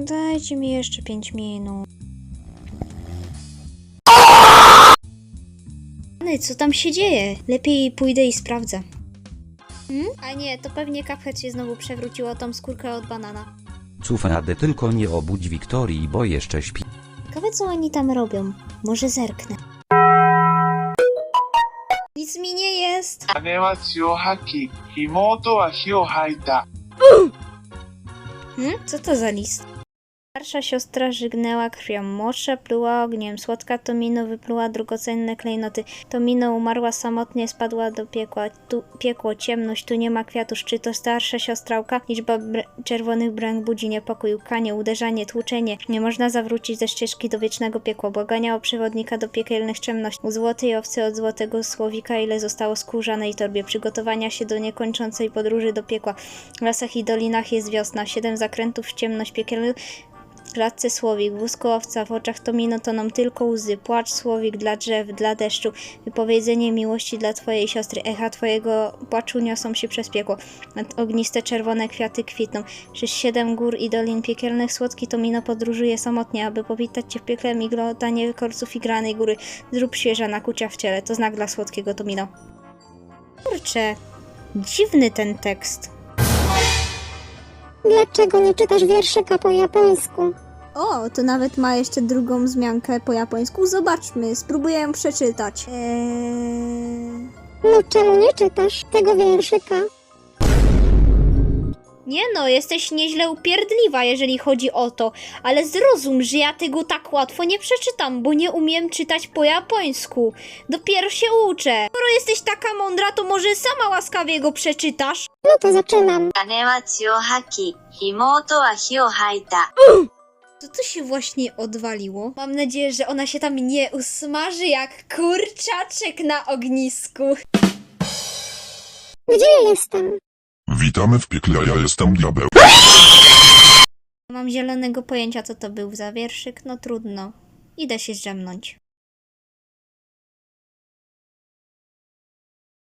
Mm, dajcie mi jeszcze 5 minut.Any, co tam się dzieje? Lepiej pójdę i sprawdzę. Hmm? A nie, to pewnie Cuphead się znowu przewrócił o tą skórkę od banana. Cufady tylko nie obudź Wiktorii, bo jeszcze śpi. Ciekawe co oni tam robią. Może zerknę. Nic mi nie jest. 姉は血を吐き、妹は火を吐いた。 Hmm? Co to za list? Starsza siostra żygnęła krwią, młodsza pluła ogniem, słodka Tomino wypluła drogocenne klejnoty. Tomino umarła samotnie, spadła do piekła. Tu piekło, ciemność, tu nie ma kwiatusz. Czy to starsza siostrałka? Liczba br- czerwonych bręk budzi niepokój, łkanie, uderzanie, tłuczenie. Nie można zawrócić ze ścieżki do wiecznego piekła. Błagania o przewodnika do piekielnych ciemności. U złotej owcy od złotego słowika, ile zostało skórzanej torbie. Przygotowania się do niekończącej podróży do piekła. W lasach i dolinach jest wiosna. Siedem zakrętów w ciemność piekielnych. Klatce słowik, wózku owca, w oczach Tomino toną tylko łzy, płacz słowik dla drzew, dla deszczu, wypowiedzenie miłości dla twojej siostry, echa twojego płaczu niosą się przez piekło, nad ogniste czerwone kwiaty kwitną, przez siedem gór i dolin piekielnych słodki Tomino podróżuje samotnie, aby powitać cię w piekle miglotanie korców igranej góry, zrób świeża nakucia w ciele, to znak dla słodkiego Tomino. Kurczę, dziwny ten tekst. Dlaczego nie czytasz wierszyka po japońsku? O, to nawet ma jeszcze drugą wzmiankę po japońsku. Zobaczmy, spróbuję ją przeczytać. Eee... No czemu nie czytasz tego wierszyka? Nie no, jesteś nieźle upierdliwa, jeżeli chodzi o to, ale zrozum, że ja tego tak łatwo nie przeczytam, bo nie umiem czytać po japońsku. Dopiero się uczę. Skoro jesteś taka mądra, to może sama łaskawie go przeczytasz? No to zaczynam. 姉は血を吐き、妹は火を吐いた。 Co to się właśnie odwaliło? Mam nadzieję, że ona się tam nie usmaży jak kurczaczek na ognisku. Gdzie ja jestem? Witamy w piekle, ja jestem diabeł. Mam zielonego pojęcia, co to był za wierszyk, no trudno. Idę się zdrzemnąć.